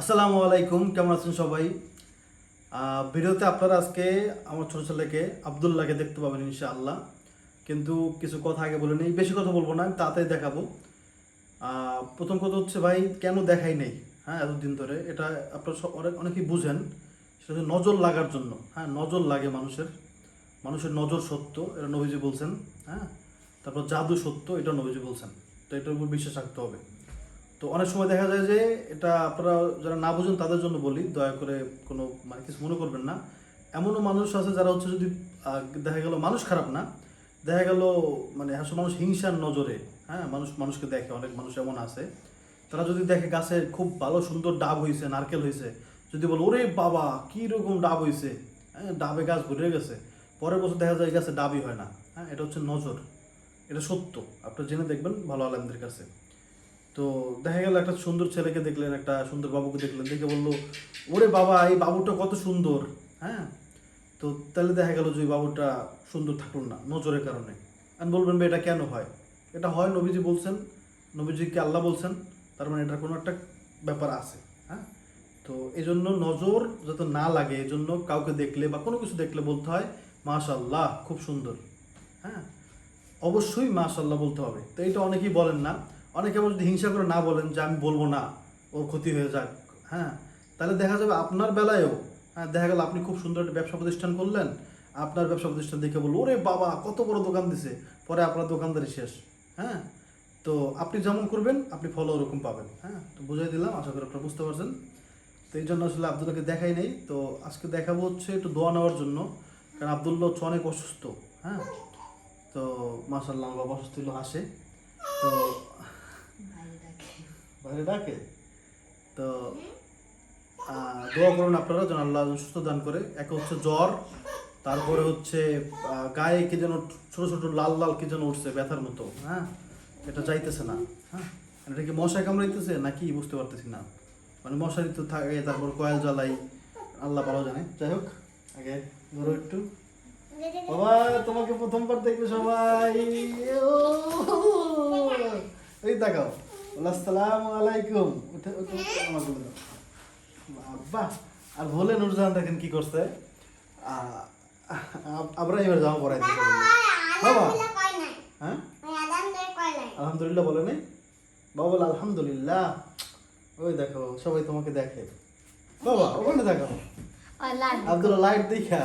আসসালামু আলাইকুম, কেমন আছেন সবাই? ভিডিওতে আপনারা আজকে আমার ছোটো ছেলেকে আবদুল্লাহকে দেখতে পাবেন ইনশাআল্লাহ। কিন্তু কিছু কথা আগে বলে নেই, বেশি কথা বলব না, আমি তাড়াতাড়ি দেখাবো। প্রথম কথা হচ্ছে ভাই, কেন দেখাই নেই হ্যাঁ এতদিন ধরে? এটা আপনারা অনেক, অনেকেই বুঝেন। সেটা হচ্ছে নজর লাগার জন্য হ্যাঁ নজর লাগে মানুষের। মানুষের নজর সত্য, এটা নবীজি বলছেন হ্যাঁ। তারপর জাদু সত্য, এটা নবীজি বলছেন। তো এটার উপর বিশ্বাস রাখতে হবে। তো অনেক সময় দেখা যায় যে এটা আপনারা যারা না বুঝেন তাদের জন্য বলি, দয়া করে কোনো মানে কিছু মনে করবেন না। এমনও মানুষ আছে যারা হচ্ছে যদি দেখা গেল মানুষ খারাপ না, দেখা গেল মানে আসলে মানুষ হিংসার নজরে হ্যাঁ মানুষ, মানুষকে দেখে, অনেক মানুষ এমন আছে। তারা যদি দেখে গাছে খুব ভালো সুন্দর ডাব হয়েছে নারকেল হয়েছে যদি বলে, ওরে বাবা, কি রকম ডাব হয়েছে হ্যাঁ ডাবে গাছ ভরে গেছে। পরের বছর দেখা যায় গাছে ডাবই হয় না। হ্যাঁ এটা হচ্ছে নজর। এটা সত্য। আপনারা জেনে দেখবেন, ভালো আলেমদের কাছে। তো দেখা গেল একটা সুন্দর ছেলেকে দেখলেন, একটা সুন্দর বাবুকে দেখলেন, দেখে বলল, ওরে বাবা, এই বাবুটা কত সুন্দর হ্যাঁ? তো তাহলে দেখা গেল যে বাবুটা সুন্দর থাকল না, নজরের কারণে। আমি বলবেন এটা কেন হয়? এটা হয়, নবীজি বলছেন, নবীজিকে আল্লাহ বলছেন, তার মানে এটার কোনো একটা ব্যাপার আছে হ্যাঁ? তো এই জন্য নজর যাতে না লাগে এই জন্য কাউকে দেখলে বা কোনো কিছু দেখলে বলতে হয় মাশাল্লাহ খুব সুন্দর হ্যাঁ? অবশ্যই মাশাল্লাহ বলতে হবে। তো এটা অনেকেই বলেন না অনেকে যদি হিংসা করে না বলেন যে আমি বলব না ওর ক্ষতি হয়ে যাক হ্যাঁ? তাহলে দেখা যাবে আপনার বেলায়ও হ্যাঁ দেখা গেল আপনি খুব সুন্দর একটা ব্যবসা প্রতিষ্ঠান করলেন, আপনার ব্যবসা প্রতিষ্ঠান দেখে বলল, ওরে বাবা, কত বড় দোকান দিছে। পরে আপনার দোকানদারি শেষ হ্যাঁ? তো আপনি যেমন করবেন, আপনি ফলো ওরকম পাবেন হ্যাঁ? তো বুঝাই দিলাম, আশা করি আপনারা বুঝতে পারছেন। তো এই জন্য আসলে আবদুল্লাহকে দেখাই নেই। তো আজকে দেখাবো হচ্ছে একটু দোয়া নেওয়ার জন্য, কারণ আবদুল্লাহ হচ্ছে অনেক অসুস্থ হ্যাঁ? তো মাসাল্লাহ বাবা অসুস্থ হাসে। তো বাইরে ডাকে। তো দোয়া করুন আপনারা যেন আল্লাহ সুস্থ দান করে। এক হচ্ছে জ্বর তারপরে হচ্ছে গায়ে কি যেন ছোট ছোট লাল লাল কি যেন উঠছে ব্যথার মতো হ্যাঁ? এটা যাইতেছে না হ্যাঁ? এটা কি মশায় কামড়াইতেছে নাকি বুঝতে পারতেছি না। মানে মশারি তো থাকে তারপর কয়েল জ্বালাই আল্লাহ ভালো জানে। যাই হোক আগে ধরো একটু। বাবা তোমাকে প্রথমবার দেখবে সবাই এই দেখাও। আসসালামু আলাইকুম। উঠে উঠে আমার বলে আর ভোলে নুরজাহান দেখেন কি করছে? আমরা এবার জামা পরাই বাবা হ্যাঁ? আলহামদুলিল্লাহ বলে নাই? বাবা বলে আলহামদুলিল্লাহ। ওই দেখো সবাই তোমাকে দেখে। বাবা ওখানে দেখো আব্দুল্লাহ লাইট দেখা।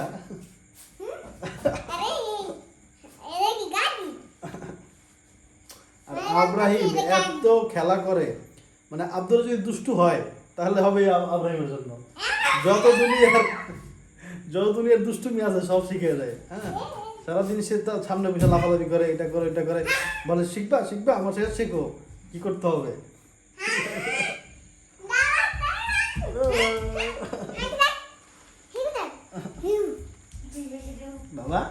আর আব্রাহিম এত খেলা করে মানে আব্দুল যদি দুষ্টু হয় তাহলে হবে আব্রাহিমের জন্য। যত দুনিয়ার যত দুনিয়ার দুষ্টুমি আছে সব শিখে যায় হ্যাঁ? সারাদিন সে তার সামনে বসে লাফালাফি করে এটা করে এটা করে। বলে শিখবা শিখবা আমার সাথে শেখো কি করতে হবে? বাবা।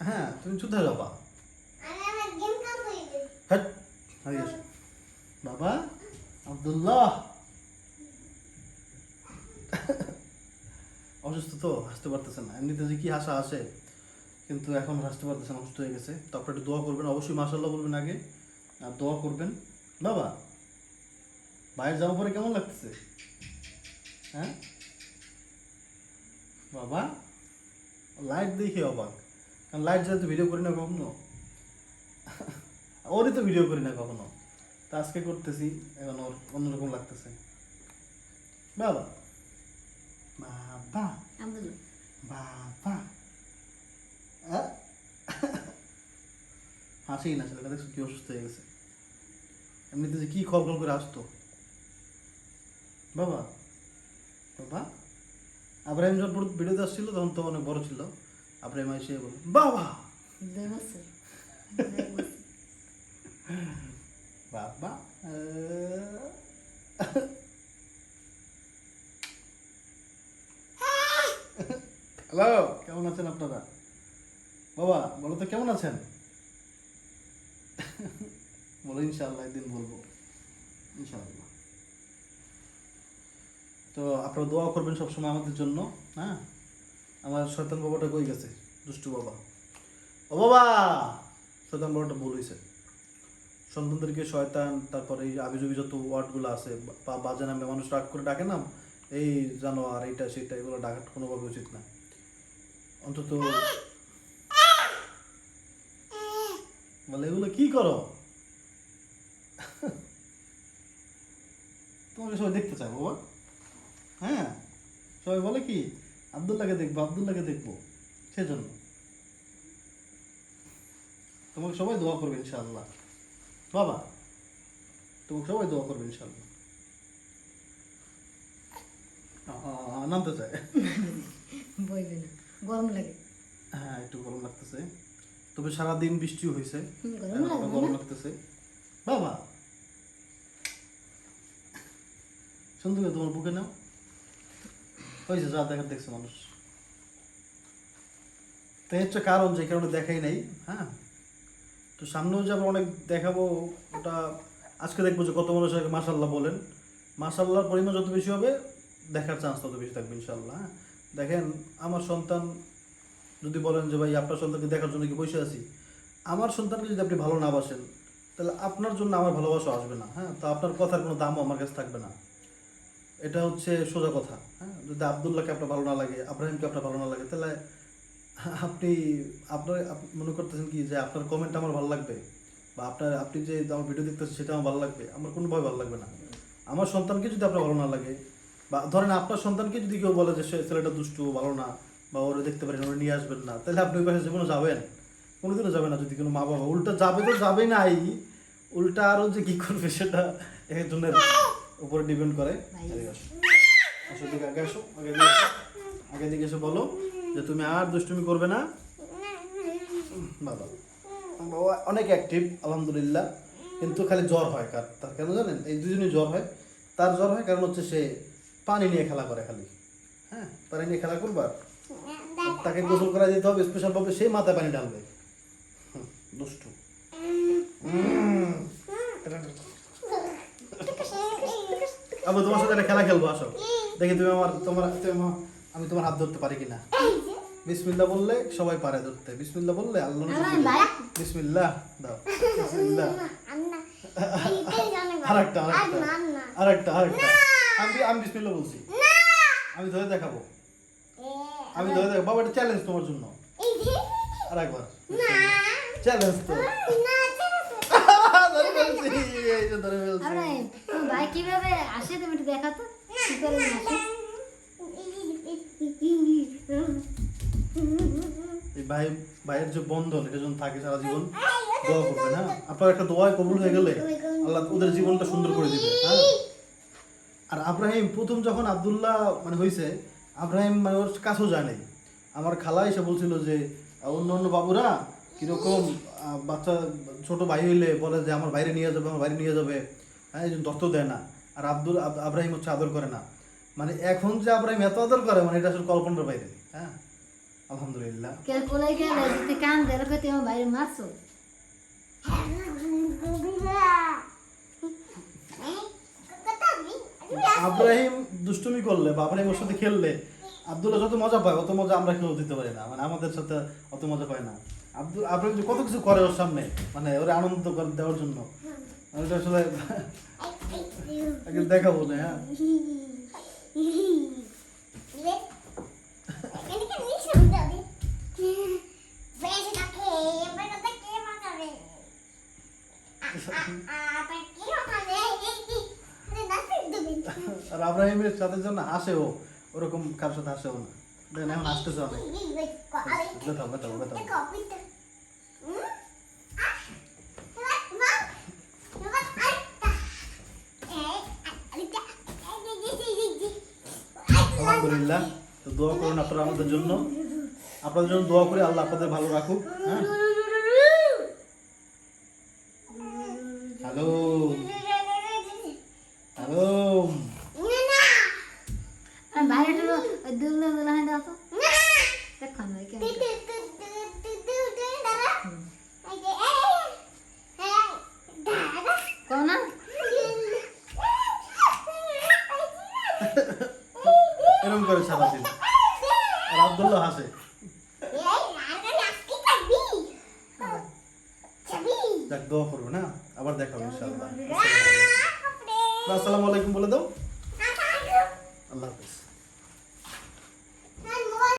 হ্যাঁ তুমি চুদ্ধা যাবা হ্যাট হয়ে গেছে বাবা, আব্দুল্লাহ। অসুস্থ তো, হাসতে পারতেছে না। এমনিতে যে কি হাসা আসে কিন্তু এখন হাসতে পারতেছে না, অসুস্থ হয়ে গেছে। তারপর একটু দোয়া করবেন, অবশ্যই মাসাল্লাহ বলবেন আগে। আর দোয়া করবেন। বাবা বাইরে যাওয়ার পরে কেমন লাগতেছে? হ্যাঁ? বাবা, লাইট দেখে অবাক। কারণ লাইট যেহেতু ভিডিও করি না কখনো। ওরই তো ভিডিও করি না কখনো। তা আজকে করতেছি এখন ওর অন্যরকম লাগতেছে। বাবা। বাবা। বাবা? হাসি না ছেলেটা দেখছ কি অসুস্থ হয়ে গেছে। এমনিতে যে কি খল খল করে আসতো বাবা। বাবা। আব্রাহিম যখন ভিডিওতে আসছিল তখন তো অনেক বড় ছিল। আব্রাহিম এসে বল বাবা! বাবা হ্যালো কেমন আছেন আপনারা? বাবা, বলো তো কেমন আছেন? বলো, ইনশাআল্লাহ, একদিন বলব। ইনশাআল্লাহ। তো আপনারা দোয়া করবেন সবসময় আমাদের জন্য হ্যাঁ? আমার শয়তান বাবাটা কই গেছে? দুষ্টু বাবা। ও বাবা! শয়তান বাবাটা ভুল হয়েছে সন্তানদেরকে শয়তান, তারপরে এই আবিজুবি যত ওয়ার্ডগুলো আছে, বা বাজে নামে মানুষ রাগ করে ডাকে না, এই জানোয়ার, এইটা সেটা এগুলো ডাকার কোনোভাবে উচিত না। অন্তত বলে এগুলো কি করো? তোমাকে সবাই দেখতে চায় বাবা। হ্যাঁ? সবাই বলে কি আবদুল্লাহকে দেখব আবদুল্লাহকে দেখব। সেজন্য। তোমাকে সবাই দোয়া করবে ইনশাআল্লাহ। বাবা তোমাকে সবাই দোয়া করবে ইনশাআল্লাহ। নামতে চায়। বইবে না। গরম লাগে। হ্যাঁ একটু গরম লাগতেছে। তবে সারাদিন বৃষ্টিও হয়েছে হুম, গরম লাগতেছে। বাবা! তোমার বুকে নাও। হয়েছে যা দেখার দেখছে মানুষ। তাই হচ্ছে কারণ যে কারণে দেখাই নাই হ্যাঁ? তো সামনেও যে আমরা অনেক দেখাবো ওটা আজকে দেখব যে কত মানুষ মাসাল্লাহ বলেন। মাসাল্লাহর পরিমাণ যত বেশি হবে দেখার চান্স তত বেশি থাকবে ইনশাল্লাহ হ্যাঁ? দেখেন, আমার সন্তান যদি বলেন যে, ভাই, আপনার সন্তানকে দেখার জন্য কি বসে আছি? আমার সন্তানকে যদি আপনি ভালো না বাসেন, তাহলে আপনার জন্য আমার ভালোবাসা আসবে না হ্যাঁ? তো আপনার কথার কোনো দামও আমার কাছে থাকবে না। এটা হচ্ছে সোজা কথা হ্যাঁ? যদি আবদুল্লাহকে আপনার ভালো না লাগে, আব্রাহিমকে আপনার ভালো না লাগে, তাহলে আপনি, আপনার, আপ- মনে করতেছেন কি যে, আপনার কমেন্ট আমার ভালো লাগবে? বা আপনার, আপনি যে আমার ভিডিও দেখতেছেন, সেটা আমার ভালো লাগবে? আমার কোনোভাবে ভালো লাগবে না। আমার সন্তানকে যদি আপনার ভালো না লাগে বা ধরেন আপনার সন্তানকে যদি কেউ বলে যে সে ছেলেটা দুষ্টু ভালো না বা ওরা দেখতে পারেন ওরা নিয়ে আসবেন না তাহলে আপনি ওই পাশে জীবনে যাবেন? কোনোদিনও যাবে না যদি কোনো মা বাবা। উল্টা যাবে তো যাবে নাই। উল্টা আরও যে কী করবে সেটা একজনের উপরে ডিপেন্ড করে। আসো। আসো, আগে আসো আগে আগে দিকে এসে বলো যে তুমি আর দুষ্টুমি করবে না। বাবা। বাবা অনেক অ্যাক্টিভ আলহামদুলিল্লাহ। কিন্তু খালি জ্বর হয় কার তার কেন জানেন? এই দুজনই জ্বর হয়। তার জ্বর হয় কারণ হচ্ছে সে পানি নিয়ে খেলা করে খালি। হ্যাঁ পানি নিয়ে খেলা করবার তাকে গোসল করা দিতে হবে স্পেশাল ভাবে সেই মাথায় পানি ঢালবে। হুম, দুষ্টু। আবার তোমার সাথে একটা খেলা খেলব আসো। দেখি তুমি আমার তোমার আমি তোমার হাত ধরতে পারি কিনা? বিসমিল্লা বললে সবাই পারে ধরতে। বিসমিল্লা বললে আল্লাহ বিসমিল্লাহ দাও। বিসমিল্লাহ। আরেকটা আরেকটা। আরেকটা আরেকটা। আমি আমি বিসমিল্লাহ বলছি। আমি ধরে দেখাবো। আমি ধরে দেখাবো। বাবা এটা চ্যালেঞ্জ তোমার জন্য। আরেকবার চ্যালেঞ্জ তো। ধরে ফেলছি এই যে ধরে ফেলছি। ভাই কীভাবে আসে তুমি একটু দেখাতো কি করে এই ভাই ভাইয়ের যে বন্ধন এটা যখন থাকে সারা জীবন দোয়া করবেন হ্যাঁ? আপনার একটা দোয়ায় কবুল হয়ে গেলে আল্লাহ ওদের জীবনটা সুন্দর করে দিবে হ্যাঁ? আর আব্রাহিম প্রথম যখন আব্দুল্লাহ মানে হয়েছে আব্রাহিম মানে ওর কাছেও যায় নাই। আমার খালা এসে বলছিল যে অন্য অন্য বাবুরা কীরকম বাচ্চা ছোট ভাই হইলে বলে যে আমার বাইরে নিয়ে যাবে আমার বাইরে নিয়ে যাবে। হ্যাঁ এই জন্য দত্ত দেয় না। আর আব্দুল আব্রাহিম হচ্ছে আদর করে না। মানে এখন যে আব্রাহিম এত আদর করে মানে এটা আসলে কল্পনার বাইরে। হ্যাঁ আলহামদুলিল্লাহ। কান দেয় বাইরে মারছো আব্রাহিম দুষ্টুমি করলে বা আব্রাহিম ওর সাথে খেললে আব্দুল্লাহ যত মজা পায়, অত মজা আমরা কেউ দিতে পারি না। মানে আমাদের সাথে অত মজা পায় না। আব্দুল আব্রাহিম কত কিছু করে ওর সামনে মানে ওরা আনন্দ করে দেওয়ার জন্য। মানে আসলে দেখাবো না হ্যাঁ। আব্রাহিমের সাথে যেন হাসেও ওরকম কারোর সাথে হাসেও না। দেখেন এখন হাসতেছে অনেক। বেতাও। আলহামদুলিল্লাহ, তো দোয়া করুন আপনারা আমাদের জন্য। আপনাদের জন্য দোয়া করে, আল্লাহ আপনাদের ভালো রাখুক হ্যাঁ? হ্যালো। এরকম করে সারাদিন আর আবদুল্লাহ হাসে। যাক দোয়া করব, না? আবার দেখা হবে ইনশাআল্লাহ। আসসালামু আলাইকুম বলে দাও। আল্লাহ হাফিজ।